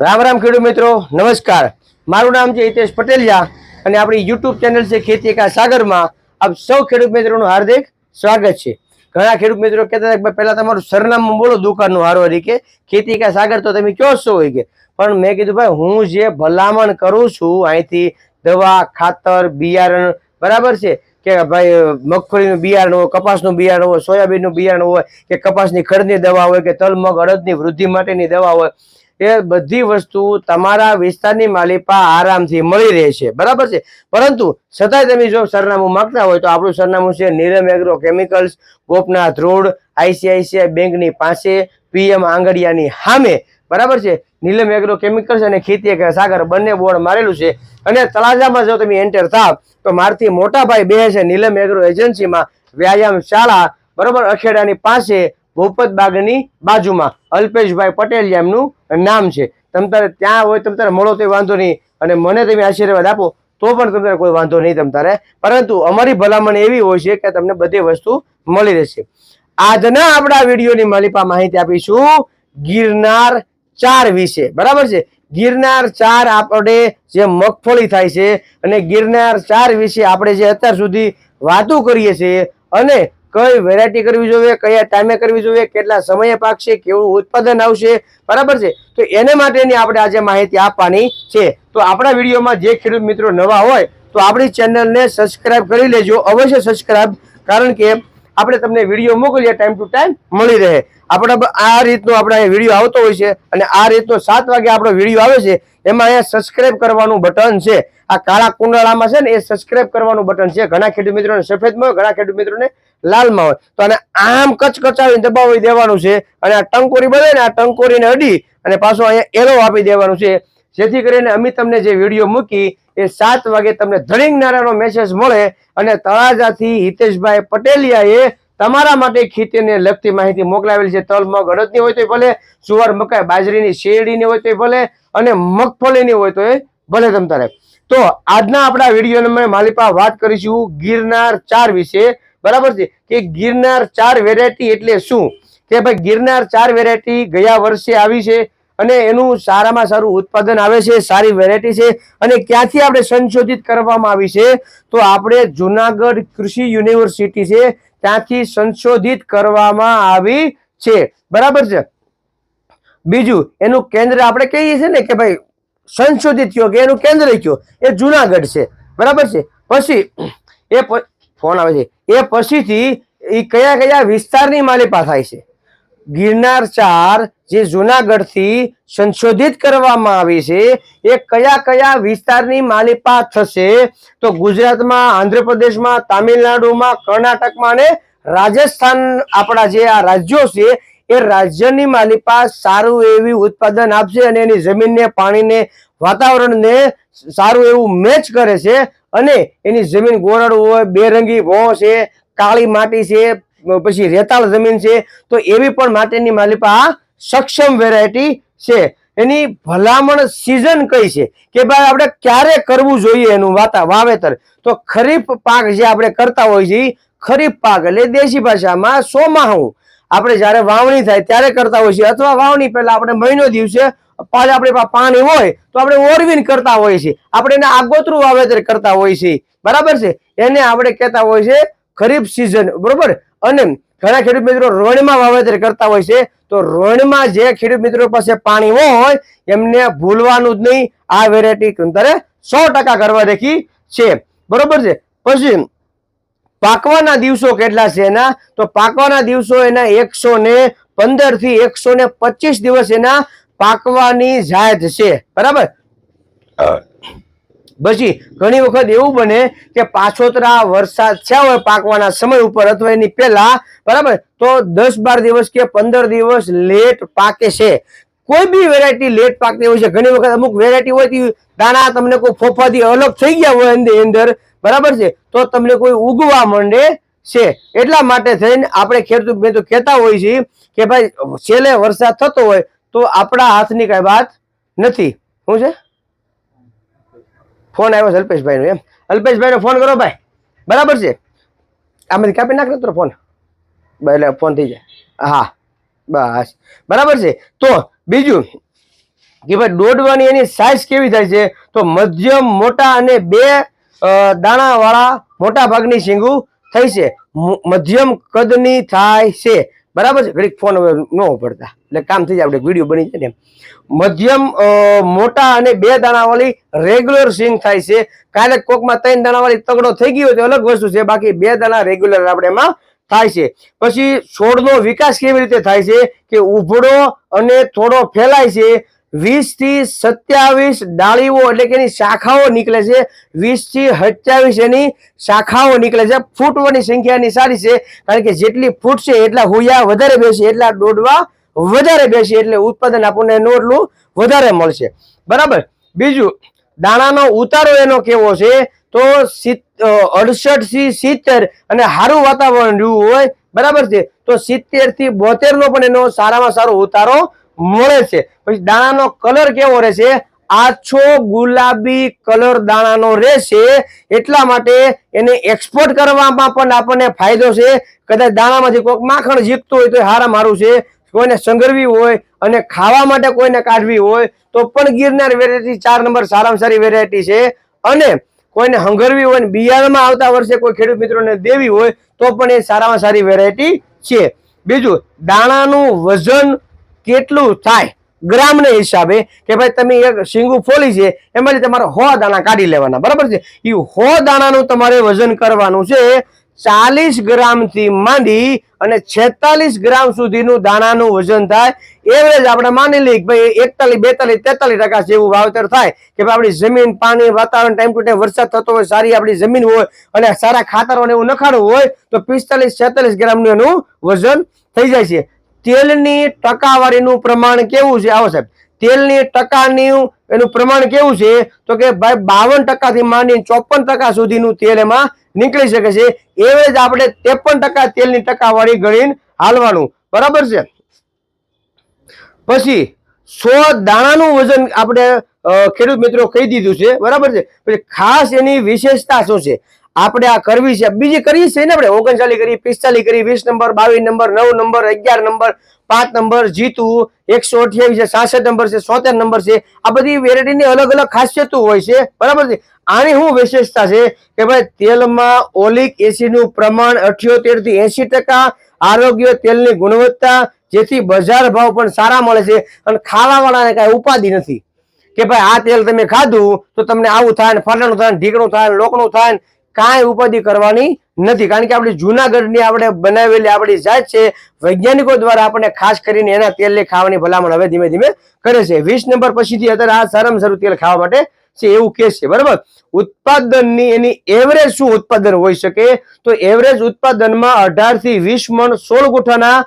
રામ રામ ખેડૂત મિત્રો, નમસ્કાર. મારું નામ છે હિતેશ પટેલિયા અને આપણી યુટ્યુબ ચેનલ છે ખેતી કા સાગરમાં આપ સૌ ખેડૂત મિત્રોનું હાર્દિક સ્વાગત છે. ઘણા ખેડૂત મિત્રો કહેતા હતા પહેલાં તમારું સરનામું બોલો દુકાનનું હારો કે ખેતી કા સાગર તો તમે કયો છો હોય કે. પણ મેં કીધું, ભાઈ, હું જે ભલામણ કરું છું, અહીંથી દવા, ખાતર, બિયારણ બરાબર છે કે ભાઈ, મગફળીનું બિયારણ હોય, કપાસનું બિયારણ હોય, સોયાબીનનું બિયારણ હોય, કે કપાસની ખડની દવા હોય, કે તલ મગ અડદની વૃદ્ધિ માટેની દવા હોય એ બધી વસ્તુ તમારા વિસ્તારની માલિપા આરામથી મળી રહે છે. બરાબર છે? પરંતુ છતાંય તમે જો સરનામું માગતા હોય તો આપણું સરનામું છે Neelam agro chemicals, Gopnath road, ICICI બેંકની પાસે, પીએમ આંગડિયાની સામે. બરાબર છે? નીલમ એગ્રો કેમિકલ્સ અને ખેતી સાગર બંને બોર્ડ મારેલું છે. અને તળાજામાં જો તમે એન્ટર થાવ તો મારથી મોટા ભાઈ બે છે નીલમ એગ્રો એજન્સીમાં વ્યાયામ શાળા બરોબર? અખેડાની પાસે ભૂપત બાગની બાજુમાં. અલ્પેશભાઈ પટેલ એમનું નામ છે. તમ તારે ત્યાં હોય તમ તારે મળો તો વાંધો નહીં. અને મને તમે આશીર્વાદ આપો, તો પણ તમને કોઈ વાંધો નહીં તમ તારે. પરંતુ અમારી ભલામણ એવી હોય છે કે તમને બધી વસ્તુ મળી રહેશે. આજના આપણા વિડીયોની માલિપા માહિતી આપીશું ગિરનાર ચાર વિશે. બરાબર છે? ગિરનાર ચાર આપણે જે મગફળી થાય છે અને ગિરનાર ચાર વિશે આપણે જે અત્યાર સુધી વાતો કરીએ છીએ અને કઈ વેરાયટી કરવી જોઈએ, કયા ટાઈમે કરવી જોઈએ, કેટલા સમયે પાકશે, કેવું ઉત્પાદન આવશે, બરાબર છે? તો એને માટેની આપણે આજે માહિતી આપવાની છે. તો આપણા વિડીયોમાં જે ખેડૂત મિત્રો નવા હોય, તો આપણી ચેનલને સબસ્ક્રાઇબ કરી લેજો. અવશ્ય સબસ્ક્રાઇબ કારણ કે આપણે તમને વીડિયો મોકલીએ ટાઈમ ટુ ટાઈમ મળી રહે. આપણે આ રીતનો આપણે વીડિયો આવતો હોય છે અને આ રીતનો સાત વાગે આપણો વીડિયો આવે છે, એમાં અહીંયા સબસ્ક્રાઇબ કરવાનું બટન છે. આ કાળા કુંડાળામાં છે ને, એ સબસ્ક્રાઇબ કરવાનું બટન છે. ઘણા ખેડૂત મિત્રોને સફેદમાં, ઘણા ખેડૂત મિત્રોને લાલમાં હોય. તો આને આમ કચકચાવીને દબાવી દેવાનું છે. અને આ ટંકોરી બને ને આ ટંકોરીને અડી અને પાછો અહીંયા એરો આપી દેવાનું છે. જેથી કરીને અમે તમને જે વીડિયો મૂકી એ સાત વાગે તમને ધડિંગ નારાનો મેસેજ મળે અને તળાજાથી હિતેશભાઈ પટેલિયાએ તમારા માટે ખેતીને લગતી માહિતી મોકલાવેલી છે. તલ, મગ, અડદની હોય તો ભલે, સુવર, મકાઈ, બાજરીની શેરડીની હોય તો ભલે અને મગફળીની હોય તો ભલે તમ તારે. તો આજના આપણા વીડિયો મેં માલિપા વાત કરીશું ગિરનાર ચાર વિશે. બરાબર છે? કે ગિરનાર ચાર વેરાયટી એટલે શું? કે ભાઈ ગિરનાર ચાર વેરાયટી ગયા વર્ષે આવી છે અને એનું સારામાં સારું ઉત્પાદન આવે છે, સારી વેરાયટી છે અને ક્યાંથી આપણે સંશોધિત કરવામાં આવી છે? તો આપણે જુનાગઢ કૃષિ યુનિવર્સિટી છે, ત્યાંથી સંશોધિત કરવામાં આવી છે. બરાબર છે? બીજું, એનું કેન્દ્ર આપણે કહીએ છીએ ને કે ભાઈ સંશોધિત કયો કે એનું કેન્દ્ર કયો? એ જુનાગઢ છે. બરાબર છે? પછી, એ ફોન આવે છે. એ પછીથી એ કયા કયા વિસ્તારની માલિપા થાય છે? ગિરનાર ચાર જે જુનાગઢથી સંશોધિત કરવામાં આવી છે, એ કયા કયા વિસ્તારની માલિપા થશે? તો ગુજરાતમાં, આંધ્રપ્રદેશમાં, તામિલનાડુમાં, કર્ણાટકમાં અને રાજસ્થાન આપણા જે આ રાજ્યો છે, એ રાજ્યની માલિપા સારું એવી ઉત્પાદન આપશે અને એની જમીનને, પાણીને, વાતાવરણને સારું એવું મેચ કરે છે. અને એની જમીન ગોરડ હોય, બેરંગી ભો છે, કાળી માટી છે, પછી રેતાળ જમીન છે, તો એવી પણ માટેની માલિપા આ સક્ષમ વેરાયટી છે. એની ભલામણ સિઝન કઈ છે? કે ભાઈ આપણે ક્યારે કરવું જોઈએ એનું વાતા, વાવેતર? તો ખરીફ પાક જે આપણે કરતા હોય છે ખરીફ પાક એટલે દેશી ભાષામાં સોમાહું. આપણે જ્યારે વાવણી થાય ત્યારે કરતા હોય છે, અથવા વાવણી પહેલા આપણે મહિનો દિવસે પાછા આપણી પાણી હોય તો આપણે ઓરવીન કરતા હોય છે. આપણે એને આગોતરું વાવેતર કરતા હોય છે. બરાબર છે? એને આપણે કહેતા હોય છે ખરીફ સિઝન બરોબર? અને ઘણા ખેડૂત મિત્રો રોણમાં વાવેતર કરતા હોય છે. તો રોણમાં જે ખેડૂત મિત્રો પાસે પાણી હોય, એમને ભૂલવાનું જ નહીં. આ વેરાયટી અંતરે સો ટકા કરવા દેખી છે. બરોબર છે? પછી પાકવાના દિવસો કેટલા છે એના? તો પાકવાના દિવસો એના એકસો ને પંદરથી એકસો ને પચીસ દિવસ એના પાકવાની જાત છે. બરાબર? પછી ઘણી વખત એવું બને કે પાછોતરા વરસાદ થયા હોય પાકવાના સમય ઉપર અથવા એની પહેલા બરાબર? તો દસ બાર દિવસ કે પંદર દિવસ લેટ પાકે છે. કોઈ બી વેરાયટી લેટ પાકતી હોય છે. ઘણી વખત અમુક વેરાયટી હોય દાણા તમને કોઈ ફોફાથી અલગ થઈ ગયા હોય એની અંદર બરાબર છે? તો તમને કોઈ ઉગવા માંડે છે. એટલા માટે થઈને આપણે ખેડૂત મેં તો કહેતા હોય છે કે ભાઈ છેલ્લે વરસાદ થતો હોય તો આપણા હાથની કઈ વાત નથી. શું છે? ફોન આવ્યો છે અલ્પેશભાઈનો એમ. અલ્પેશભાઈનો ફોન કરો ભાઈ. બરાબર છે? આમાંથી કાપી નાખ ને ફોન. એટલે ફોન થઈ જાય. હા, બસ. બરાબર છે? તો બીજું કે ભાઈ, દોડવાની એની સાઇઝ કેવી થાય છે? તો મધ્યમ, મોટા અને બે દાણાવાળા મોટા ભાગની શીંગું થઈ છે. મધ્યમ કદની થાય છે. બરાબર છે? ઘડીક ફોન હવે ન ઉપડતા. એટલે કામ થઈ જાય, આપણે વીડિયો બની જાય ને એમ. મધ્યમ મોટા અને બે દાણાવાળી રેગ્યુલર સિંગ થાય છે. કાલે કોકમાં ત્રણ દાણાવાળી તગડો થઈ ગયો તો અલગ વસ્તુ છે. બાકી બે દાણા રેગ્યુલર આપણે એમાં થાય છે. પછી છોડનો વિકાસ કેવી રીતે થાય છે? કે ઉભડો અને થોડો ફેલાય છે. વીસથી સત્યાવીસ ડાળીઓ એટલે કે એની શાખાઓ નીકળે છે. વીસથી સત્યાવીસ એની શાખાઓ નીકળે છે. ફૂટવાની સંખ્યા એની સારી છે, કારણ કે જેટલી ફૂટ છે એટલા હુયા વધારે બેસે, એટલા દોડવા વધારે બેસે, એટલે ઉત્પાદન આપણને એનું એટલું વધારે મળશે. બરાબર? બીજું, દાણાનો ઉતારો એનો કેવો છે? તો અડસઠથી સિત્તેર અને સારું વાતાવરણ રહ્યું હોય, બરાબર છે? તો સિત્તેરથી બોતેર નો પણ એનો સારામાં સારો ઉતારો મળે છે. પછી દાણાનો કલર કેવો રહેશે? આછો ગુલાબી કલર દાણાનો રહેશે. એટલા માટે એને એક્સપોર્ટ કરવામાં પણ આપણને ફાયદો છે. કદાચ દાણામાંથી કોઈક માખણ જીકતું હોય તો હારા મારું છે. કોઈને સંગરવી હોય અને ખાવા માટે કોઈને કાઢવી હોય તો પણ ગિરનાર વેરાયટી ચાર નંબર સારામાં સારી વેરાયટી છે. અને કોઈને હંગરવી હોય ને બિયારણમાં આવતા વર્ષે કોઈ ખેડૂત મિત્રોને દેવી હોય તો પણ એ સારામાં સારી વેરાયટી છે. બીજું, દાણાનું વજન કેટલું થાય ગ્રામને હિસાબે કે ભાઈ તમે એક શીંગું ફોલી છે એમાંથી તમારે હો દાણા કાઢી લેવાના. બરાબર છે? એ હો દાણાનું તમારે વજન કરવાનું છે ચાલીસ ગ્રામથી માંડી અને છેતાલીસ ગ્રામ સુધીનું દાણાનું વજન થાય. એવરેજ આપણે માની લઈએ કે ભાઈ એકતાલીસ, બેતાલીસ, તેતાલીસ ટકા જેવું વાવેતર થાય કે ભાઈ આપણી જમીન, પાણી, વાતાવરણ ટાઈમ ટુ ટાઈમ વરસાદ થતો હોય, સારી આપણી જમીન હોય અને સારા ખાતરો એવું નખાડવું હોય, તો પિસ્તાલીસ, છેતાલીસ ગ્રામનું એનું વજન થઈ જાય છે. તેલની ટકાવારીનું પ્રમાણ કેવું છે? આવો સાહેબ. તેલની ટકાની એનું પ્રમાણ કેવું છે? તો કે ભાઈ બાવન ટકાથી માંડીને ચોપન ટકા સુધીનું તેલ એમાં નીકળી શકે છે. એવે જ આપણે ત્રેપન ટકા તેલની ટકાવારી ગણીને હાલવાનું. બરાબર છે? પછી સો દાણાનું વજન આપણે ખેડૂત મિત્રો કહી દીધું છે. બરાબર છે? પછી ખાસ એની વિશેષતા શું છે? આપણે આ કરવી છે. બીજી કરી છે ને આપણે? ઓગણચાલીસ કરી, પિસ્તાલીસ કરી, વીસ નંબર, બાવીસ નંબર, નવ નંબર, અગિયાર નંબર, પાંચ નંબર, જીતું, એકસો અઠ્યાવીસ સાસઠ નંબર છે સોતેર નંબર છે. આ બધી વેરાયટીની અલગ અલગ ખાસિયતો હોય છે. બરાબર છે? આની શું વિશેષતા છે? કે ભાઈ તેલમાં ઓલિક એસિડનું પ્રમાણ અઠ્યોતેરથી એસી ટકા, આરોગ્ય તેલની ગુણવત્તા જેથી બજાર ભાવ પણ સારા મળે છે અને ખાવાવાળાને કાંઈ ઉપાધિ નથી. કે ભાઈ આ તેલ તમે ખાધું તો તમને આવું થાય ને ફલાણું થાય ઢીકણું થાય લોકણું થાય કાંઈ ઉપાધિ કરવાની નથી. કારણ કે આપણે જુનાગઢની આપણે બનાવેલી આપણી જાત છે, વૈજ્ઞાનિકો દ્વારા આપણે ખાસ કરીને એના તેલને ખાવાની ભલામણ હવે ધીમે ધીમે કરે છે. વીસ નંબર પછીથી અત્યારે આ સારામાં સારું તેલ ખાવા માટે છે એવું કે છે. બરાબર? ઉત્પાદનની એની એવરેજ શું ઉત્પાદન હોઈ શકે? તો એવરેજ ઉત્પાદનમાં અઢારથી વીસ મણ સોળ ગુઠાના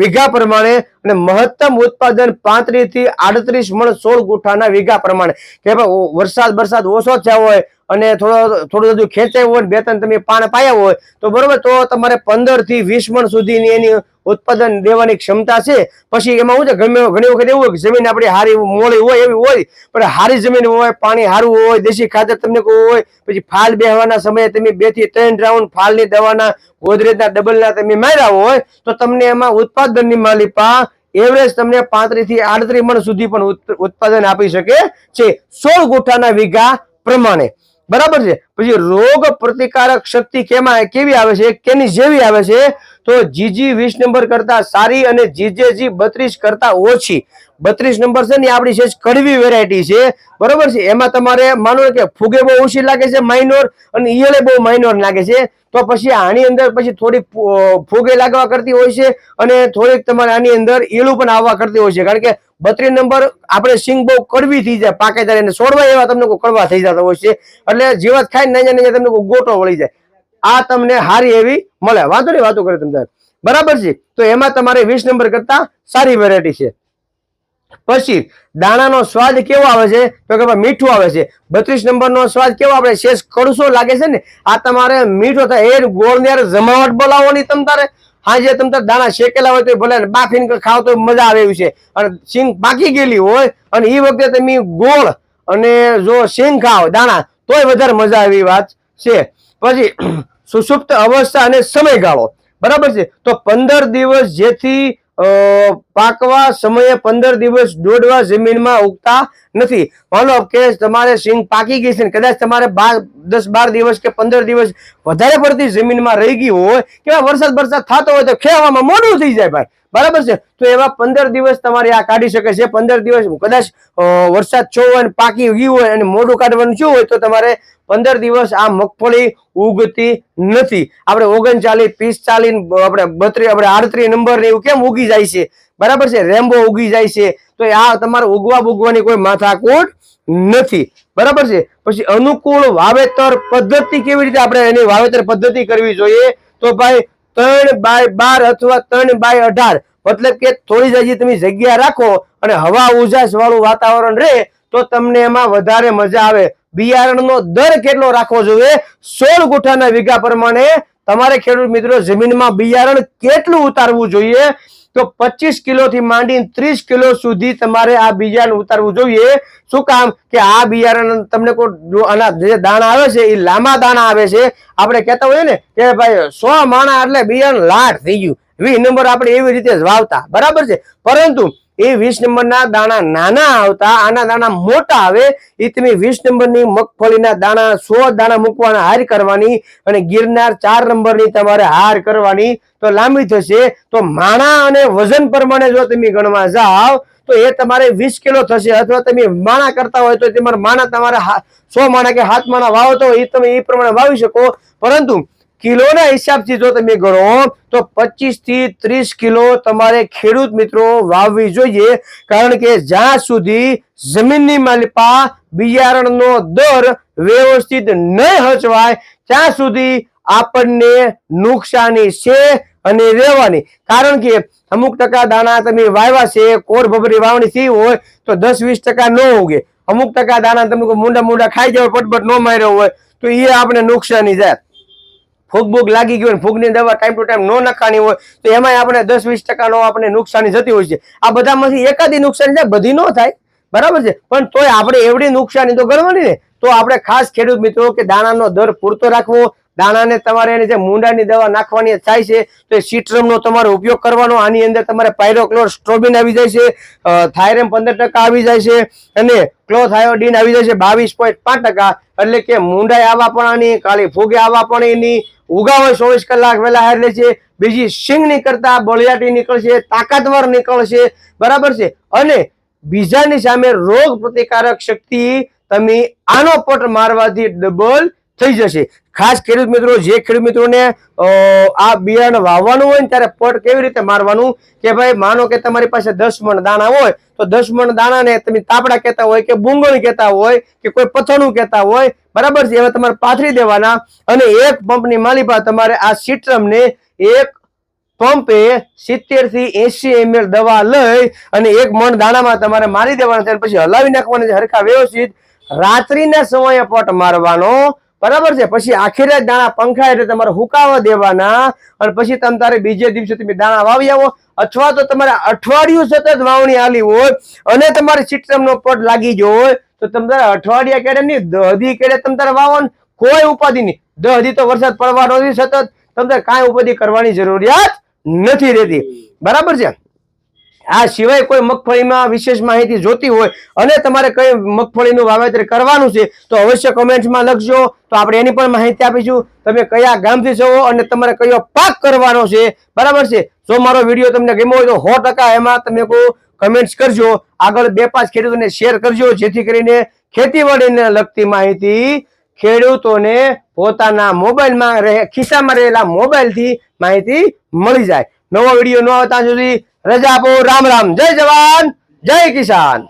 વીઘા પ્રમાણે અને મહત્તમ ઉત્પાદન પાંત્રીસથી આડત્રીસ મણ સોળ ગુઠાના વીઘા પ્રમાણે. કે વરસાદ વરસાદ ઓછો થયા હોય અને થોડો, થોડું બધું ખેંચાયું હોય બે ત્રણ તમે પાણ પાયા હોય, તો બરોબર, તો તમારે પંદરથી વીસ મણ સુધીની એની ઉત્પાદન દેવાની ક્ષમતા છે. પછી એમાં શું છે? ઘણી ઘણી વખત એવું હોય કે જમીન આપણી હારી મોળી હોય એવી હોય, પણ હારી જમીન હોય, પાણી સારું હોય, દેશી ખાતર તમને કોઈ હોય, પછી ફાલ બેહવાના સમયે તમે બેથી ત્રણ રાઉન્ડ ફાલની દવાના ગોદરેજના ડબલના તમે માર્યા હોય, તો તમને એમાં ઉત્પાદનની માલિપા એવરેજ તમને પાંત્રીસથી આડત્રીસ મણ સુધી પણ ઉત્પાદન આપી શકે છે સોળ ગુઠાના વીઘા પ્રમાણે. બરાબર છે? પછી રોગ પ્રતિકારક શક્તિ કેમાં, કેવી આવે છે? કેની જેવી આવે છે? તો જીજી વીસ નંબર કરતા સારી અને જીજેજી બત્રીસ કરતા ઓછી. બત્રીસ નંબર છે ને આપણી છે કડવી વેરાયટી છે. બરોબર છે? એમાં તમારે માનો કે ફુગે બહુ ઓછી લાગે છે માઇનોર અને ઈયળે બહુ માઇનોર લાગે છે. તો પછી આની અંદર પછી થોડીક ફુગે લાગવા કરતી હોય છે અને થોડીક તમારે આની અંદર ઈલું પણ આવવા કરતી હોય છે. કારણ કે બત્રીસ નંબર આપણે સિંગ બહુ કડવી થઈ જાય પાકે ત્યારે એને છોડવા એવા તમને કોઈ કડવા થઈ જતા હોય છે. એટલે જીવત ખાઈ નાના નાના તમને કોઈ ગોટો વળી જાય. આ તમને હારી એવી મળે. વાંધો નહીં, વાતો કરે તમને બરાબર છે? તો એમાં તમારે વીસ નંબર કરતા સારી વેરાયટી છે. પછી દાણાનો સ્વાદ કેવો આવે છે? તો કે મીઠું આવે છે. બત્રીસ નંબરનો સ્વાદ કેવો આપણે શેષ કડસો લાગે છે ને, આ તમારે મીઠો થાય. એ ગોળ ને જમાવટ બોલાવવાની તમ તારે. હા જે તારે દાણા શેકેલા હોય તો ભલે બાફીને ખાવ તો મજા આવે એવી છે. અને સિંગ પાકી ગયેલી હોય અને એ વખતે તમે ગોળ અને જો સિંગ ખાવ દાણા, તોય વધારે મજા આવે વાત છે. પછી સુષુપ્ત અવસ્થા અને સમયગાળો. બરાબર છે? તો પંદર દિવસ જેથી પાકવા સમયે પંદર દિવસ દોડવા જમીનમાં ઉગતા નથી. માનો કે તમારે સિંગ પાકી ગઈ છે કદાચ તમારે બાર, દસ, બાર દિવસ કે પંદર દિવસ વધારે પડતી જમીનમાં રહી ગઈ હોય કે વરસાદ વરસાદ થતો હોય તો ખેવામાં મોડું થઈ જાય ભાઈ. બરાબર છે? તો એવા પંદર દિવસ તમારે આ કાઢી શકે છે. પંદર દિવસ કદાચ વરસાદ છો હોય ને પાકી ગયું હોય અને મોઢું કાઢવાનું શું હોય તો તમારે પંદર દિવસ આ મગફળી ઉગતી નથી. આપણે ઓગણચાલીસ, પિસ્તાલીસ આપણે બત્રીસ આપણે આડત્રીસ નંબર ને એવું કેમ ઉગી જાય છે? બરાબર છે? રેમ્બો ઉગી જાય છે. તો આ તમારે ઉગવા ભોગવાની કોઈ માથાકૂટ નથી. બરાબર છે? પછી અનુકૂળ વાવેતર પદ્ધતિ કેવી રીતે આપણે એની વાવેતર પદ્ધતિ કરવી જોઈએ? તો ભાઈ, ત્રણ બાય બાર અથવા ત્રણ બાય અઢાર, મતલબ કે થોડી જ તમે જગ્યા રાખો અને હવા ઉજાસ વાળું વાતાવરણ રહે, તો તમને એમાં વધારે મજા આવે. બિયારણનો દર કેટલો રાખવો જોઈએ? સોળ ગુઠાના વીઘા પ્રમાણે. તમારે ખેડૂત મિત્રો, જમીનમાં બિયારણ કેટલું ઉતારવું જોઈએ? તો પચીસ કિલો થી માંડીને ત્રીસ કિલો સુધી તમારે આ બીજાને ઉતારવું જોઈએ. શું કામ? કે આ બિયારણ તમને કોઈ આના જે દાણા આવે છે એ લાંબા દાણા આવે છે. આપણે કહેતા હોઈએ ને કે ભાઈ, સો માણા એટલે બિયારણ લાટ થઈ ગયું. વીસ નંબર આપણે એવી રીતે વાવતા. બરાબર છે? પરંતુ એ વીસ નંબરના દાણા નાના આવતા, આના દાણા મોટા આવે, એ તમે વીસ નંબરની મગફળીના દાણા, સો દાણા મૂકવાના હાર કરવાની અને ગિરનાર ચાર નંબરની તમારે હાર કરવાની તો લાંબી થશે. તો માણા અને વજન પ્રમાણે જો તમે ગણવા જાઓ, તો એ તમારે વીસ કિલો થશે અથવા તમે માણા કરતા હોય તો તમારે માણા તમારે સો માણા કે હાથ માણા વાવતો હોય એ તમે એ પ્રમાણે વાવી શકો. પરંતુ કિલોના હિસાબથી જો તમે ગણો, તો પચીસથી ત્રીસ કિલો તમારે ખેડૂત મિત્રો વાવવી જોઈએ, કારણ કે જ્યાં સુધી જમીનની માલિપા બિયારણનો દર વ્યવસ્થિત નહીં હચવાય, ત્યાં સુધી આપણને નુકસાની છે અને રહેવાની. કારણ કે અમુક ટકા દાણા તમે વાવ્યા છે, કોર ભબરી વાવણી થઈ હોય, તો દસ વીસ ટકા ન ઉગે. અમુક ટકા દાણા તમે મૂંડા મૂંડા ખાઈ જાવ પટપટ ન માર્યો હોય, તો એ આપણે નુકસાની જાય. ફૂગ બૂગ લાગી ગયું ફૂગની દવા ટાઈમ ટુ ટાઈમ ન નખાણી હોય, તો એમાંય આપણે દસ વીસ ટકાનો આપણે નુકસાની જતી હોય છે. આ બધામાંથી એકાદી નુકસાની થાય, બધી ન થાય, બરાબર છે? પણ તોય આપણે એવડી નુકસાની તો ગણવાની ને, તો આપણે ખાસ ખેડૂત મિત્રો કે દાણાનો દર પૂરતો રાખવો દાણાને તમારે એની જે મૂંડાની દવા નાખવાની થાય છે, તો એ સિટ્રમનો તમારે ઉપયોગ કરવાનો. આની અંદર તમારે પાયરોક્લોર સ્ટ્રોબિન આવી જાય છે થાયરેમ પંદર આવી જાય છે, અને ક્લોથાયોડિન આવી જાય છે, બાવીસ એટલે કે મૂંડાઈ આવવા પણ આની, કાળી ફૂગે આવવા પણ એની, ઉગાવે ચોવીસ કલાક વહેલા હાર લે છે, બીજી સિંગ નીકળતા બળિયાટી નીકળશે, તાકાતવર નીકળશે, બરાબર છે? અને બીજાની સામે રોગ પ્રતિકારક શક્તિ, તમે આનો પટ મારવાથી ડબલ થઈ જશે. ખાસ ખેડૂત મિત્રો, જે ખેડૂત મિત્રોને આ બિયારણ વાવવાનું હોય ને ત્યારે પટ કેવી રીતે મારવાનું? કે ભાઈ, માનો કે તમારી પાસે દસ મણ દાણા હોય, તો દસ મણ દાણાને તમે તાપડા કહેતા હોય કે બુંગળ કહેતા હોય કે કોઈ પથણું કહેતા હોય, બરાબર છે? એવા તમારે પાથરી દેવાના અને એક પંપની માલિપા તમારે આ સિટ્રમને એક પંપે સિત્તેરથી એસી એમએલ દવા લઈ અને એક મણ દાણામાં તમારે મારી દેવાના પછી હલાવી નાખવાના છે. હરખા વ્યવસ્થિત. રાત્રિના સમયે પટ મારવાનો બરાબર છે? પછી આખરે દાણા પંખા એટલે તમારે હુકાવા દેવાના. અને પછી તમે તારે બીજે દિવસે તમે દાણા વાવી આવો. અથવા તો તમારે અઠવાડિયું સતત વાવણી આલી હોય અને તમારે સિસ્ટમનો પટ લાગી ગયો હોય, તો તમે તારે અઠવાડિયા કેડે નહીં, દહદી કેડે તમે તારે વાવવાનું. કોઈ ઉપાધિ નહીં. દહદી તો વરસાદ પડવાનો નથી સતત. તમે કાંઈ ઉપાધિ કરવાની જરૂરિયાત નથી રહેતી. બરાબર છે? આ સિવાય કોઈ મગફળીમાં વિશેષ માહિતી જોતી હોય અને તમારે કઈ મગફળીનું વાવેતર કરવાનું છે, તો અવશ્ય કોમેન્ટ્સમાં લખજો. તો આપણે એની પણ માહિતી આપીશું. તમે કયા ગામથી છો અને તમારે કયો પાક કરવાનો છે, બરાબર છે? જો મારો વીડિયો તમને ગમ્યો હોય તો સો એમાં તમે કોઈ કમેન્ટ્સ કરજો. આગળ બે પાંચ ખેડૂતોને શેર કરજો, જેથી કરીને ખેતીવાડીને લગતી માહિતી ખેડૂતોને પોતાના મોબાઈલમાં રહે, ખિસ્સામાં રહેલા મોબાઈલથી માહિતી મળી જાય. નવો વીડિયો ન આવે ત્યાં સુધી રજા આપો રામ રામ. જય જવાન જય કિસાન.